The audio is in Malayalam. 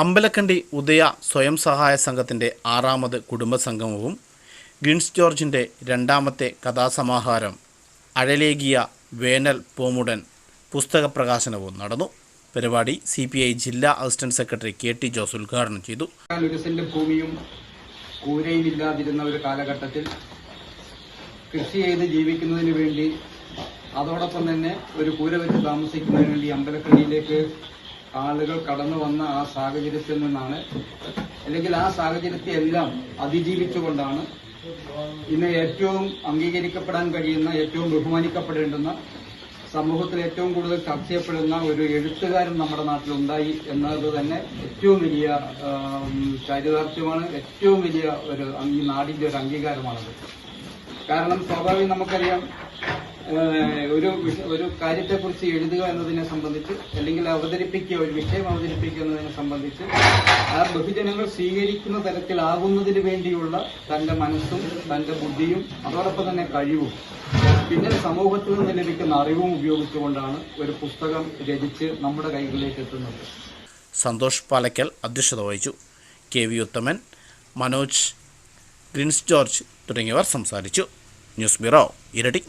അമ്പലക്കണ്ടി ഉദയ സ്വയം സഹായ സംഘത്തിന്റെ ആറാമത് കുടുംബസംഗമവും ഗിൻസ് ജോർജിന്റെ രണ്ടാമത്തെ കഥാസമാഹാരം അഴലേകിയ വേനൽ പോമുടൻ പുസ്തക പ്രകാശനവും നടന്നു. പരിപാടി സി പി ഐ ജില്ലാ assistant secretary K T Jose ഉദ്ഘാടനം ചെയ്തു. ഭൂമിയും കൂരയും ഇല്ലാതിരുന്ന ഒരു കാലഘട്ടത്തിൽ കൃഷി ചെയ്ത് ജീവിക്കുന്നതിന് വേണ്ടി അതോടൊപ്പം തന്നെ ഒരു കൂര വെച്ച് താമസിക്കുന്നതിന് വേണ്ടി അമ്പലക്കണ്ടിയിലേക്ക് ആളുകൾ കടന്നു വന്ന ആ സാഹചര്യത്തിൽ നിന്നാണ് അല്ലെങ്കിൽ ആ സാഹചര്യത്തെ എല്ലാം അതിജീവിച്ചുകൊണ്ടാണ് ഇന്ന് ഏറ്റവും അംഗീകരിക്കപ്പെടാൻ കഴിയുന്ന ഏറ്റവും ബഹുമാനിക്കപ്പെടേണ്ടുന്ന സമൂഹത്തിൽ ഏറ്റവും കൂടുതൽ ചർച്ച ചെയ്യപ്പെടുന്ന ഒരു എഴുത്തുകാരൻ നമ്മുടെ നാട്ടിലുണ്ടായി എന്നത് തന്നെ ഏറ്റവും വലിയ ചരിതാർത്ഥ്യമാണ് ഏറ്റവും വലിയ ഒരു ഈ നാടിന്റെ ഒരു അംഗീകാരമാണത്. കാരണം സ്വാഭാവികം നമുക്കറിയാം ഒരു ഒരു കാര്യത്തെക്കുറിച്ച് എഴുതുക എന്നതിനെ സംബന്ധിച്ച് അല്ലെങ്കിൽ അവതരിപ്പിക്കുക ഒരു വിഷയം അവതരിപ്പിക്കുക എന്നതിനെ സംബന്ധിച്ച് ആ ബഹുജനങ്ങൾ സ്വീകരിക്കുന്ന തരത്തിലാകുന്നതിന് വേണ്ടിയുള്ള തന്റെ മനസ്സും തന്റെ ബുദ്ധിയും അതോടൊപ്പം തന്നെ കഴിവും. പിന്നെ സമൂഹത്തിൽ നിന്ന് ലഭിക്കുന്ന അറിവും ഉപയോഗിച്ചുകൊണ്ടാണ് ഒരു പുസ്തകം രചിച്ച് നമ്മുടെ കൈകളിലേക്ക് എത്തുന്നത്. സന്തോഷ് പാലക്കൽ അധ്യക്ഷത വഹിച്ചു. കെ വി ഉത്തമൻ മനോജ് ഗ്രിൻസ് ജോർജ് തുടങ്ങിയവർ സംസാരിച്ചു. ന്യൂസ് ബ്യൂറോ ഇരട്ടി.